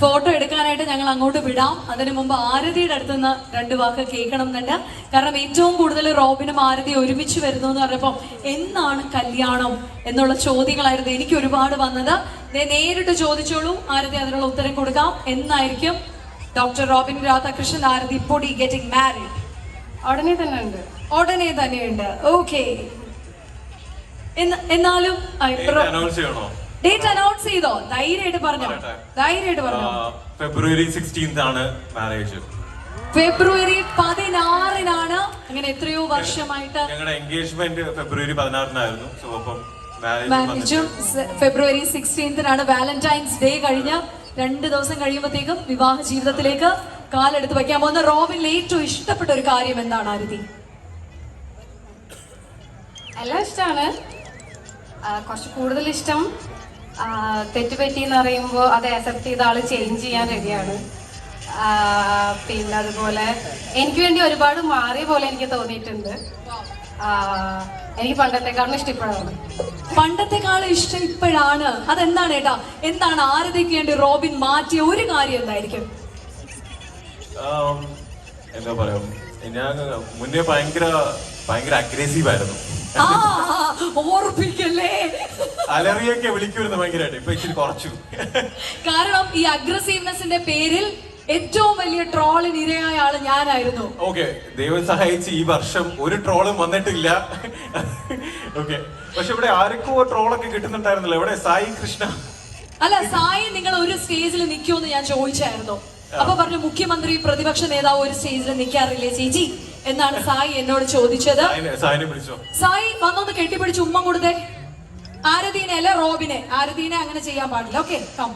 Photo എടുക്കാനായിട്ട് ഞങ്ങൾ അങ്ങോട്ട് വിടാം. അതിനു മുമ്പ് ആരതിയുടെ അടുത്ത് നിന്ന് രണ്ട് വാക്ക് കേൾക്കണം എന്നുണ്ട് കാരണം ഏറ്റവും കൂടുതൽ റോബിനും ആരതി ഒരുമിച്ച് വരുന്നു എന്ന് പറഞ്ഞപ്പോൾ എന്നാണ് കല്യാണം എന്നുള്ള ചോദ്യങ്ങളായിരുന്നു എനിക്ക് ഒരുപാട് വന്നത്. നേരിട്ട് ചോദിച്ചോളൂ. ആരതി അതിനുള്ള ഉത്തരം കൊടുക്കാം. എന്നായിരിക്കും ഡോക്ടർ റോബിൻ രാധാകൃഷ്ണൻ ആരതി പൊടി ഗെറ്റിംഗ് മാരിഡ് ഉടനെ തന്നെ ഉണ്ട്. ഉടനെ തന്നെയുണ്ട്. ഓക്കെ എന്നാലും ഡേറ്റ് അനൗൺസ് ചെയ്തോ? ധൈര്യമായിട്ട് പറഞ്ഞോ. ധൈര്യമായിട്ട് പറഞ്ഞോ. ഫെബ്രുവരി സിക്സ്റ്റീൻത് ആണ് മാരേജ് ഫെബ്രുവരി പതിനാറിനാണ് അങ്ങനെ എത്രയോ വർഷമായിട്ട് ഞങ്ങളുടെ എൻഗേജ്മെന്റ് ഫെബ്രുവരി പതിനാറിനായിരുന്നു. സോ അപ്പം മാരേജ് ഫെബ്രുവരി സിക്സ്റ്റീൻത്തിനാണ് വാലന്റൈൻസ് ഡേ കഴിഞ്ഞ രണ്ട് ദിവസം കഴിയുമ്പോഴത്തേക്കും വിവാഹ ജീവിതത്തിലേക്ക് കാലെടുത്ത് വയ്ക്കാൻ പോകുന്ന റോബിൻ ഏറ്റവും ഇഷ്ടപ്പെട്ട ഒരു കാര്യം എന്താണ് ആരതി? എല്ലാം ഇഷ്ടമാണ് കുറച്ച് കൂടുതൽ ഇഷ്ടം ആ, തെറ്റ് പറ്റി എന്ന് പറയുമ്പോൾ അത് അക്സെപ്റ്റ് ചെയ്ത ആൾ ചേഞ്ച് ചെയ്യാൻ റെഡിയാണ് പിന്നെ അതുപോലെ എനിക്ക് വേണ്ടി ഒരുപാട് മാറിയ പോലെ എനിക്ക് തോന്നിയിട്ടുണ്ട്. ആ, എനിക്ക് പണ്ടത്തെക്കാളും ഇഷ്ടപ്പെടാണ് പണ്ടത്തെക്കാളും ഇഷ്ടം ഇപ്പോഴാണ്. അതെന്താണ് ഏട്ടാ? എന്താണ് ആരതിക്ക് വേണ്ടി റോബിൻ മാറ്റിയ ഒരു കാര്യം എന്തായിരിക്കും? എന്താ പറയാ? ഞാൻ മുന്നേ ഭയങ്കര ഭയങ്കര അഗ്രസീവ് ആയിരുന്നു. ആ ഓർപ്പിക്കല്ലേ അലറിയൊക്കെ വിളിക്കുമായിരുന്നു ഭയങ്കരമായിട്ട്. ഇപ്പൊ ഇച്ചിരി കുറച്ചു. കാരണം ഈ അഗ്രസീവ്നെസിന്റെ പേരിൽ ഏറ്റവും വലിയ ട്രോളിന് ഇരയായ ആൾ ഞാനായിരുന്നു. ഓക്കെ ദൈവം സഹായിച്ച് ഈ വർഷം ഒരു ട്രോളും വന്നിട്ടില്ല. ഓക്കെ പക്ഷെ ഇവിടെ ആർക്കോ ട്രോളൊക്കെ കിട്ടുന്നുണ്ടായിരുന്നല്ലോ. ഇവിടെ സായി കൃഷ്ണ. അല്ല സായി നിങ്ങൾ ഒരു സ്റ്റേജിൽ നിൽക്കുമെന്ന് ഞാൻ ചോദിച്ചായിരുന്നു. അപ്പൊ പറഞ്ഞു മുഖ്യമന്ത്രി പ്രതിപക്ഷ നേതാവ് ഒരു സ്റ്റേജിൽ നിൽക്കാറില്ലേ ചേച്ചി? എന്നാണ് സായി എന്നോട് ചോദിച്ചത്. സായി വന്നൊന്ന് കെട്ടിപ്പിടിച്ച് ഉമ്മ കൊടുത്തേ. ആരതീനെ അല്ല റോബിനെ. ആരതീനെ അങ്ങനെ ചെയ്യാൻ പാടില്ല. Okay come